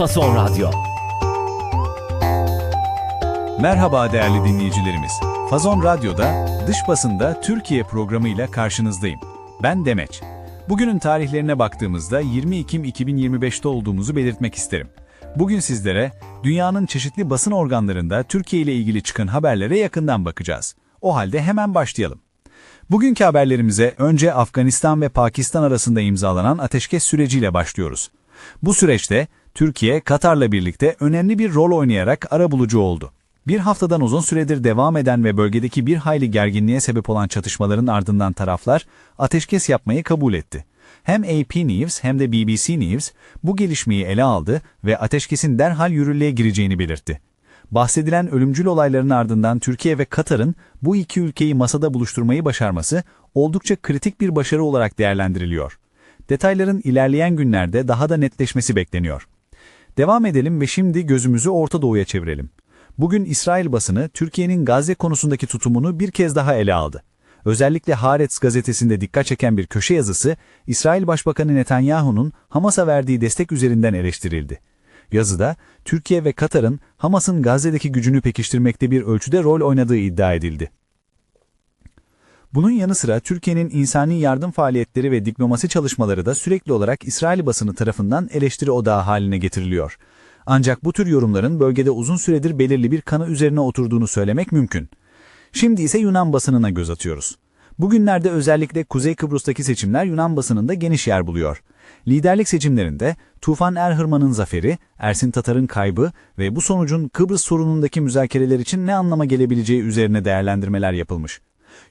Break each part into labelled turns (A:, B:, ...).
A: Fason Radyo.
B: Merhaba değerli dinleyicilerimiz. Fazon Radyo'da Dış Basında Türkiye programıyla karşınızdayım. Ben Demeç. Bugünün tarihlerine baktığımızda 20 Ekim 2025'te olduğumuzu belirtmek isterim. Bugün sizlere dünyanın çeşitli basın organlarında Türkiye ile ilgili çıkan haberlere yakından bakacağız. O halde hemen başlayalım. Bugünkü haberlerimize önce Afganistan ve Pakistan arasında imzalanan ateşkes süreciyle başlıyoruz. Bu süreçte Türkiye, Katar'la birlikte önemli bir rol oynayarak arabulucu oldu. Bir haftadan uzun süredir devam eden ve bölgedeki bir hayli gerginliğe sebep olan çatışmaların ardından taraflar ateşkes yapmayı kabul etti. Hem AP News hem de BBC News bu gelişmeyi ele aldı ve ateşkesin derhal yürürlüğe gireceğini belirtti. Bahsedilen ölümcül olayların ardından Türkiye ve Katar'ın bu iki ülkeyi masada buluşturmayı başarması oldukça kritik bir başarı olarak değerlendiriliyor. Detayların ilerleyen günlerde daha da netleşmesi bekleniyor. Devam edelim ve şimdi gözümüzü Orta Doğu'ya çevirelim. Bugün İsrail basını Türkiye'nin Gazze konusundaki tutumunu bir kez daha ele aldı. Özellikle Haaretz gazetesinde dikkat çeken bir köşe yazısı, İsrail Başbakanı Netanyahu'nun Hamas'a verdiği destek üzerinden eleştirildi. Yazıda, Türkiye ve Katar'ın Hamas'ın Gazze'deki gücünü pekiştirmekte bir ölçüde rol oynadığı iddia edildi. Bunun yanı sıra Türkiye'nin insani yardım faaliyetleri ve diplomasi çalışmaları da sürekli olarak İsrail basını tarafından eleştiri odağı haline getiriliyor. Ancak bu tür yorumların bölgede uzun süredir belirli bir kanı üzerine oturduğunu söylemek mümkün. Şimdi ise Yunan basınına göz atıyoruz. Bugünlerde özellikle Kuzey Kıbrıs'taki seçimler Yunan basınında geniş yer buluyor. Liderlik seçimlerinde Tufan Erhırman'ın zaferi, Ersin Tatar'ın kaybı ve bu sonucun Kıbrıs sorunundaki müzakereler için ne anlama gelebileceği üzerine değerlendirmeler yapılmış.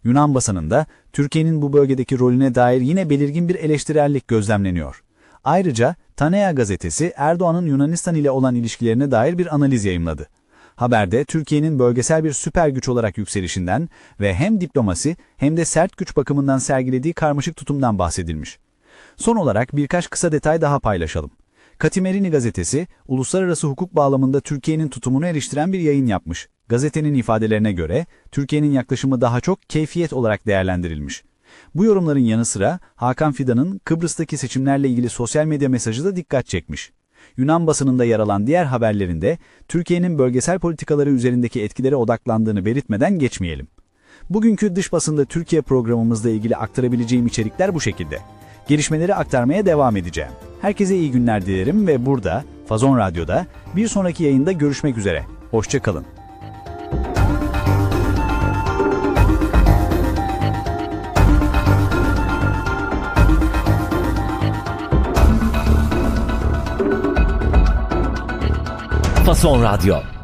B: Yunan basınında Türkiye'nin bu bölgedeki rolüne dair yine belirgin bir eleştirellik gözlemleniyor. Ayrıca Tanea gazetesi Erdoğan'ın Yunanistan ile olan ilişkilerine dair bir analiz yayımladı. Haberde Türkiye'nin bölgesel bir süper güç olarak yükselişinden ve hem diplomasi hem de sert güç bakımından sergilediği karmaşık tutumdan bahsedilmiş. Son olarak birkaç kısa detay daha paylaşalım. Katimerini gazetesi, uluslararası hukuk bağlamında Türkiye'nin tutumunu eleştiren bir yayın yapmış. Gazetenin ifadelerine göre, Türkiye'nin yaklaşımı daha çok keyfiyet olarak değerlendirilmiş. Bu yorumların yanı sıra Hakan Fidan'ın Kıbrıs'taki seçimlerle ilgili sosyal medya mesajı da dikkat çekmiş. Yunan basınında yer alan diğer haberlerinde Türkiye'nin bölgesel politikaları üzerindeki etkilere odaklandığını belirtmeden geçmeyelim. Bugünkü dış basında Türkiye programımızla ilgili aktarabileceğim içerikler bu şekilde. Gelişmeleri aktarmaya devam edeceğim. Herkese iyi günler dilerim ve burada, Fazon Radyo'da bir sonraki yayında görüşmek üzere. Hoşçakalın.
A: Fason Radyo.